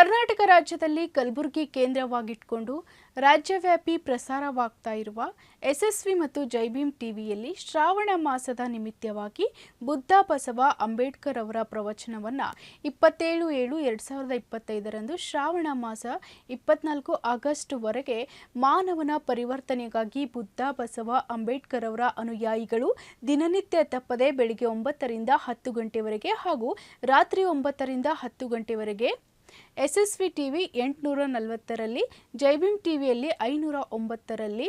ಕರ್ನಾಟಕ ರಾಜ್ಯದಲ್ಲಿ ಕಲಬುರಗಿ ಕೇಂದ್ರವಾಗಿಟ್ಕೊಂಡು ರಾಜ್ಯವ್ಯಾಪಿ ಪ್ರಸಾರವಾಗ್ತಾ ಇರುವ ಎಸ್ಎಸ್ವಿ ಮತ್ತು ಜೈಭೀಮ್ ಟಿವಿಯಲ್ಲಿ ಶ್ರಾವಣ ಮಾಸದ ನಿಮಿತ್ತವಾಗಿ ಬುದ್ಧ ಬಸವ ಅಂಬೇಡ್ಕರ್ ಅವರ ಪ್ರವಚನವನ್ನು ಇಪ್ಪತ್ತೇಳು ಏಳು ಎರಡು ಸಾವಿರದ ಇಪ್ಪತ್ತೈದರಂದು ಶ್ರಾವಣ ಮಾಸ ಇಪ್ಪತ್ನಾಲ್ಕು ಆಗಸ್ಟ್ವರೆಗೆ ಮಾನವನ ಪರಿವರ್ತನೆಗಾಗಿ ಬುದ್ಧ ಬಸವ ಅಂಬೇಡ್ಕರ್ ಅವರ ಅನುಯಾಯಿಗಳು ದಿನನಿತ್ಯ ತಪ್ಪದೆ ಬೆಳಿಗ್ಗೆ ಒಂಬತ್ತರಿಂದ ಹತ್ತು ಗಂಟೆವರೆಗೆ ಹಾಗೂ ರಾತ್ರಿ ಒಂಬತ್ತರಿಂದ ಹತ್ತು ಗಂಟೆವರೆಗೆ ಎಸ್ಎಸ್ವಿ ಟಿವಿ ಎಂಟುನೂರ ನಲವತ್ತರಲ್ಲಿ ಜೈಭೀಮ್ ಟಿವಿಯಲ್ಲಿ ಐನೂರ ಒಂಬತ್ತರಲ್ಲಿ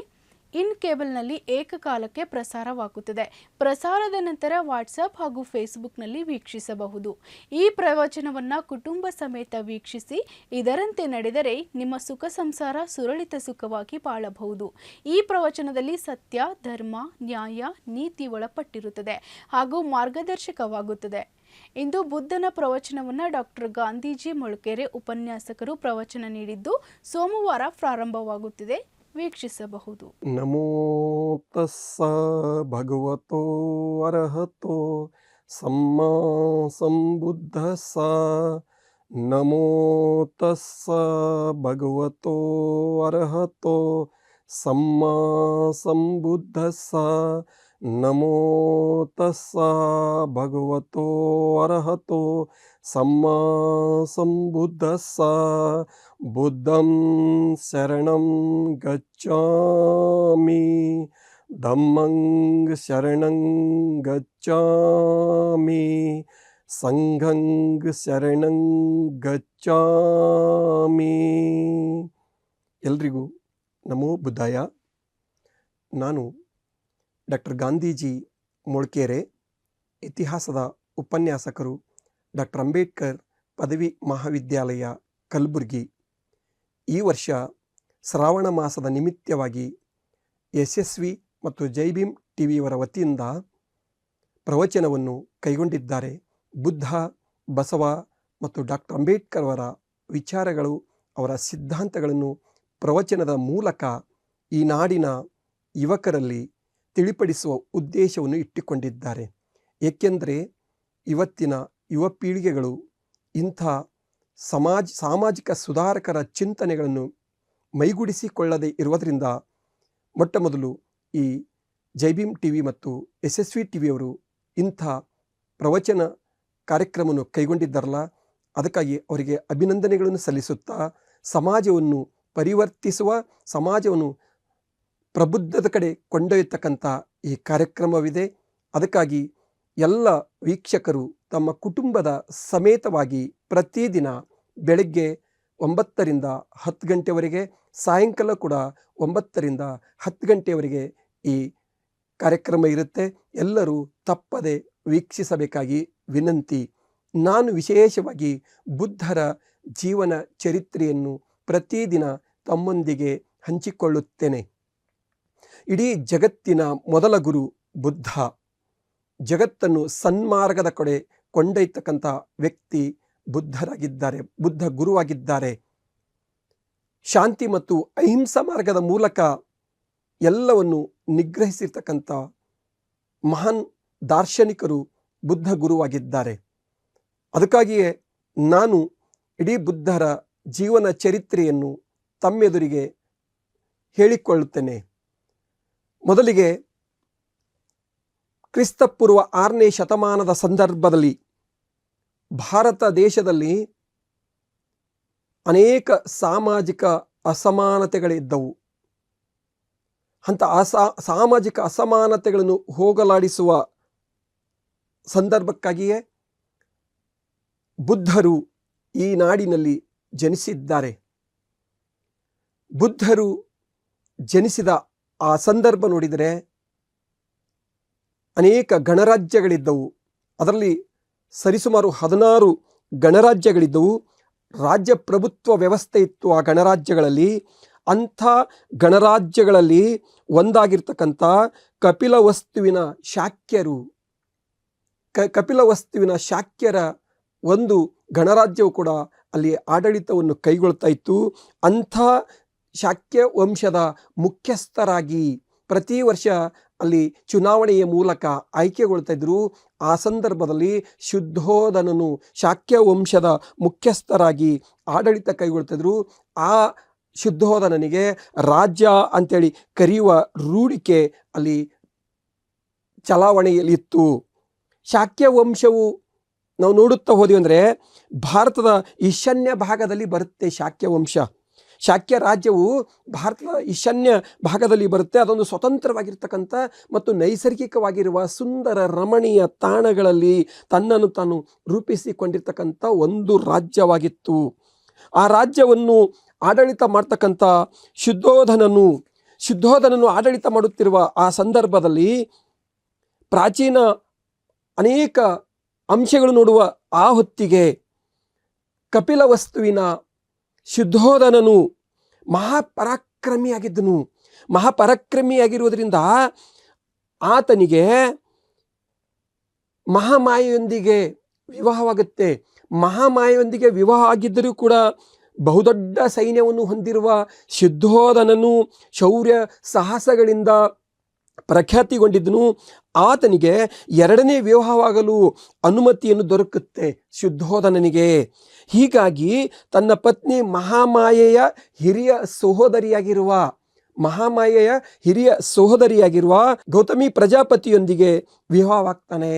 ಇನ್ ಕೇಬಲ್ನಲ್ಲಿ ಏಕಕಾಲಕ್ಕೆ ಪ್ರಸಾರವಾಗುತ್ತದೆ. ಪ್ರಸಾರದ ನಂತರ ವಾಟ್ಸಪ್ ಹಾಗೂ ಫೇಸ್ಬುಕ್ನಲ್ಲಿ ವೀಕ್ಷಿಸಬಹುದು. ಈ ಪ್ರವಚನವನ್ನು ಕುಟುಂಬ ಸಮೇತ ವೀಕ್ಷಿಸಿ, ಇದರಂತೆ ನಡೆದರೆ ನಿಮ್ಮ ಸುಖ ಸಂಸಾರ ಸುರಳಿತ ಸುಖವಾಗಿ ಬಾಳಬಹುದು. ಈ ಪ್ರವಚನದಲ್ಲಿ ಸತ್ಯ, ಧರ್ಮ, ನ್ಯಾಯ, ನೀತಿ ಒಳಪಟ್ಟಿರುತ್ತದೆ ಹಾಗೂ ಮಾರ್ಗದರ್ಶಕವಾಗುತ್ತದೆ. ಇಂದು ಬುದ್ಧನ ಪ್ರವಚನವನ್ನು ಡಾಕ್ಟರ್ ಗಾಂಧೀಜಿ ಮೊಳಕೆರೆ ಉಪನ್ಯಾಸಕರು ಪ್ರವಚನ ನೀಡಿದ್ದು ಸೋಮವಾರ ಪ್ರಾರಂಭವಾಗುತ್ತಿದೆ. ವೀಕ್ಷಿಸಬಹುದು ನಮೋ ತಸ್ಸ ಭಗವತೋ ಅರ್ಹತೋ ಸಮ್ಮಾ ಸಂಬುದ್ಧಸ್ಸ ನಮೋ ತಸ್ಸ ಭಗವತೋ ಅರ್ಹತೋ ಸಮ್ಮಾ ಸಂಬುದ್ಧಸ್ಸ ನಮೋ ತಸ್ಸ ಭಗವತೋ ಅರ್ಹತೋ ಸಮ್ಮಾ ಸಂಬುದ್ಧಸ್ಸ ಬುದ್ಧಂ ಶರಣಂ ಗಚ್ಚಾಮಿ ಧಮ್ಮಂಗ್ ಶರಣಂ ಗಚ್ಚಾಮಿ ಸಂಘಂಗ್ ಶರಣಂ ಗಚ್ಚಾಮಿ ಎಲ್ರಿಗೂ ನಮೋ ಬುದ್ಧಾಯ. ನಾನು ಡಾಕ್ಟರ್ ಗಾಂಧೀಜಿ ಮೊಳ್ಕೆರೆ ಇತಿಹಾಸದ ಉಪನ್ಯಾಸಕರು ಡಾಕ್ಟರ್ ಅಂಬೇಡ್ಕರ್ ಪದವಿ ಮಹಾವಿದ್ಯಾಲಯ ಕಲಬುರಗಿ. ಈ ವರ್ಷ ಶ್ರಾವಣ ಮಾಸದ ನಿಮಿತ್ತವಾಗಿ ಯಶಸ್ವಿ ಮತ್ತು ಜೈಭೀಮ್ ಟಿವಿಯವರ ವತಿಯಿಂದ ಪ್ರವಚನವನ್ನು ಕೈಗೊಂಡಿದ್ದಾರೆ. ಬುದ್ಧ, ಬಸವ ಮತ್ತು ಡಾಕ್ಟರ್ ಅಂಬೇಡ್ಕರ್ ಅವರ ವಿಚಾರಗಳು, ಅವರ ಸಿದ್ಧಾಂತಗಳನ್ನು ಪ್ರವಚನದ ಮೂಲಕ ಈ ನಾಡಿನ ಯುವಕರಲ್ಲಿ ತಿಳಿಪಡಿಸುವ ಉದ್ದೇಶವನ್ನು ಇಟ್ಟುಕೊಂಡಿದ್ದಾರೆ. ಏಕೆಂದರೆ ಇವತ್ತಿನ ಯುವ ಪೀಳಿಗೆಗಳು ಇಂಥ ಸಮಾಜ, ಸಾಮಾಜಿಕ ಸುಧಾರಕರ ಚಿಂತನೆಗಳನ್ನು ಮೈಗೂಡಿಸಿಕೊಳ್ಳದೆ ಇರುವುದರಿಂದ ಮೊಟ್ಟ ಮೊದಲು ಈ ಜೈಭೀಮ್ ಟಿ ವಿ ಮತ್ತು ಯಶಸ್ವಿ ಟಿ ವಿಯವರು ಇಂಥ ಪ್ರವಚನ ಕಾರ್ಯಕ್ರಮವನ್ನು ಕೈಗೊಂಡಿದ್ದಾರಲ್ಲ, ಅದಕ್ಕಾಗಿ ಅವರಿಗೆ ಅಭಿನಂದನೆಗಳನ್ನು ಸಲ್ಲಿಸುತ್ತಾ ಸಮಾಜವನ್ನು ಪರಿವರ್ತಿಸುವ, ಸಮಾಜವನ್ನು ಪ್ರಬುದ್ಧದ ಕಡೆ ಕೊಂಡೊಯ್ಯತಕ್ಕಂಥ ಈ ಕಾರ್ಯಕ್ರಮವಿದೆ. ಅದಕ್ಕಾಗಿ ಎಲ್ಲ ವೀಕ್ಷಕರು ತಮ್ಮ ಕುಟುಂಬದ ಸಮೇತವಾಗಿ ಪ್ರತಿದಿನ ಬೆಳಗ್ಗೆ ಒಂಬತ್ತರಿಂದ ಹತ್ತು ಗಂಟೆವರೆಗೆ, ಸಾಯಂಕಾಲ ಕೂಡ ಒಂಬತ್ತರಿಂದ ಹತ್ತು ಗಂಟೆಯವರೆಗೆ ಈ ಕಾರ್ಯಕ್ರಮ ಇರುತ್ತೆ. ಎಲ್ಲರೂ ತಪ್ಪದೆ ವೀಕ್ಷಿಸಬೇಕಾಗಿ ವಿನಂತಿ. ನಾನು ವಿಶೇಷವಾಗಿ ಬುದ್ಧರ ಜೀವನ ಚರಿತ್ರೆಯನ್ನು ಪ್ರತಿದಿನ ತಮ್ಮೊಂದಿಗೆ ಹಂಚಿಕೊಳ್ಳುತ್ತೇನೆ. ಇಡೀ ಜಗತ್ತಿನ ಮೊದಲ ಗುರು ಬುದ್ಧ. ಜಗತ್ತನ್ನು ಸನ್ಮಾರ್ಗದ ಕಡೆ ಕೊಂಡೊಯ್ತಕ್ಕಂಥ ವ್ಯಕ್ತಿ ಬುದ್ಧರಾಗಿದ್ದಾರೆ, ಬುದ್ಧ ಗುರುವಾಗಿದ್ದಾರೆ. ಶಾಂತಿ ಮತ್ತು ಅಹಿಂಸಾ ಮಾರ್ಗದ ಮೂಲಕ ಎಲ್ಲವನ್ನು ನಿಗ್ರಹಿಸಿರ್ತಕ್ಕಂಥ ಮಹಾನ್ ದಾರ್ಶನಿಕರು ಬುದ್ಧ ಗುರುವಾಗಿದ್ದಾರೆ. ಅದಕ್ಕಾಗಿಯೇ ನಾನು ಇಡೀ ಬುದ್ಧರ ಜೀವನ ಚರಿತ್ರೆಯನ್ನು ತಮ್ಮೆದುರಿಗೆ ಹೇಳಿಕೊಳ್ಳುತ್ತೇನೆ. ಮೊದಲಿಗೆ ಕ್ರಿಸ್ತಪೂರ್ವ ಆರನೇ ಶತಮಾನದ ಸಂದರ್ಭದಲ್ಲಿ ಭಾರತ ದೇಶದಲ್ಲಿ ಅನೇಕ ಸಾಮಾಜಿಕ ಅಸಮಾನತೆಗಳಿದ್ದವು. ಅಂಥ ಅಸಾ, ಸಾಮಾಜಿಕ ಅಸಮಾನತೆಗಳನ್ನು ಹೋಗಲಾಡಿಸುವ ಸಂದರ್ಭಕ್ಕಾಗಿಯೇ ಬುದ್ಧರು ಈ ನಾಡಿನಲ್ಲಿ ಜನಿಸಿದ್ದಾರೆ. ಬುದ್ಧರು ಜನಿಸಿದ ಆ ಸಂದರ್ಭ ನೋಡಿದರೆ ಅನೇಕ ಗಣರಾಜ್ಯಗಳಿದ್ದವು. ಅದರಲ್ಲಿ ಸರಿಸುಮಾರು ಹದಿನಾರು ಗಣರಾಜ್ಯಗಳಿದ್ದವು. ರಾಜ್ಯ ಪ್ರಭುತ್ವ ವ್ಯವಸ್ಥೆ ಇತ್ತು ಆ ಗಣರಾಜ್ಯಗಳಲ್ಲಿ. ಅಂಥ ಗಣರಾಜ್ಯಗಳಲ್ಲಿ ಒಂದಾಗಿರ್ತಕ್ಕಂಥ ಕಪಿಲ ವಸ್ತುವಿನ ಶಾಕ್ಯರು. ಕ, ಕಪಿಲ ವಸ್ತುವಿನ ಶಾಕ್ಯರ ಒಂದು ಗಣರಾಜ್ಯವು ಕೂಡ ಅಲ್ಲಿ ಆಡಳಿತವನ್ನು ಕೈಗೊಳ್ತಾ ಇತ್ತು. ಅಂಥ ಶಾಕ್ಯ ವಂಶದ ಮುಖ್ಯಸ್ಥರಾಗಿ ಪ್ರತಿ ವರ್ಷ ಅಲ್ಲಿ ಚುನಾವಣೆಯ ಮೂಲಕ ಆಯ್ಕೆಗೊಳ್ತಾ ಇದ್ರು. ಆ ಸಂದರ್ಭದಲ್ಲಿ ಶುದ್ಧೋಧನನು ಶಾಕ್ಯ ವಂಶದ ಮುಖ್ಯಸ್ಥರಾಗಿ ಆಡಳಿತ ಕೈಗೊಳ್ತಾಯಿದ್ರು ಆ ಶುದ್ಧೋಧನನಿಗೆ ರಾಜ್ಯ ಅಂತೇಳಿ ಕರೆಯುವ ರೂಢಿಕೆ ಅಲ್ಲಿ ಚಲಾವಣೆಯಲ್ಲಿತ್ತು ಶಾಕ್ಯ ವಂಶವು ನಾವು ನೋಡುತ್ತಾ ಹೋದ್ವಿ ಅಂದರೆ ಭಾರತದ ಈಶಾನ್ಯ ಭಾಗದಲ್ಲಿ ಬರುತ್ತೆ ಶಾಕ್ಯ ವಂಶ. ಶಾಕ್ಯ ರಾಜ್ಯವು ಭಾರತದ ಈಶಾನ್ಯ ಭಾಗದಲ್ಲಿ ಬರುತ್ತೆ. ಅದೊಂದು ಸ್ವತಂತ್ರವಾಗಿರ್ತಕ್ಕಂಥ ಮತ್ತು ನೈಸರ್ಗಿಕವಾಗಿರುವ ಸುಂದರ ರಮಣೀಯ ತಾಣಗಳಲ್ಲಿ ತನ್ನನ್ನು ತಾನು ರೂಪಿಸಿಕೊಂಡಿರ್ತಕ್ಕಂಥ ಒಂದು ರಾಜ್ಯವಾಗಿತ್ತು. ಆ ರಾಜ್ಯವನ್ನು ಆಡಳಿತ ಮಾಡ್ತಕ್ಕಂಥ ಶುದ್ಧೋಧನನು ಶುದ್ಧೋಧನನು ಆಡಳಿತ ಮಾಡುತ್ತಿರುವ ಆ ಸಂದರ್ಭದಲ್ಲಿ ಪ್ರಾಚೀನ ಅನೇಕ ಅಂಶಗಳು ನೋಡುವ ಆ ಹೊತ್ತಿಗೆ ಕಪಿಲ ವಸ್ತುವಿನ ಶುದ್ಧೋಧನನು ಮಹಾಪರಾಕ್ರಮಿಯಾಗಿದ್ದನು. ಮಹಾಪರಾಕ್ರಮಿಯಾಗಿರುವುದರಿಂದ ಆತನಿಗೆ ಮಹಾಮಾಯೆಯೊಂದಿಗೆ ವಿವಾಹವಾಗುತ್ತೆ. ಮಹಾಮಾಯೆಯೊಂದಿಗೆ ವಿವಾಹ ಆಗಿದ್ದರೂ ಕೂಡ ಬಹುದೊಡ್ಡ ಸೈನ್ಯವನ್ನು ಹೊಂದಿರುವ ಶುದ್ಧೋಧನನು ಶೌರ್ಯ ಸಾಹಸಗಳಿಂದ ಪ್ರಖ್ಯಾತಿಗೊಂಡಿದ್ದನು. ಆತನಿಗೆ ಎರಡನೇ ವಿವಾಹವಾಗಲು ಅನುಮತಿಯನ್ನು ದೊರಕುತ್ತೆ. ಶುದ್ಧೋಧನನಿಗೆ. ಹೀಗಾಗಿ ತನ್ನ ಪತ್ನಿ ಮಹಾಮಾಯೆಯ ಹಿರಿಯ ಸಹೋದರಿಯಾಗಿರುವ, ಮಹಾಮಾಯೆಯ ಹಿರಿಯ ಸಹೋದರಿಯಾಗಿರುವ ಗೌತಮಿ ಪ್ರಜಾಪತಿಯೊಂದಿಗೆ ವಿವಾಹವಾಗ್ತಾನೆ.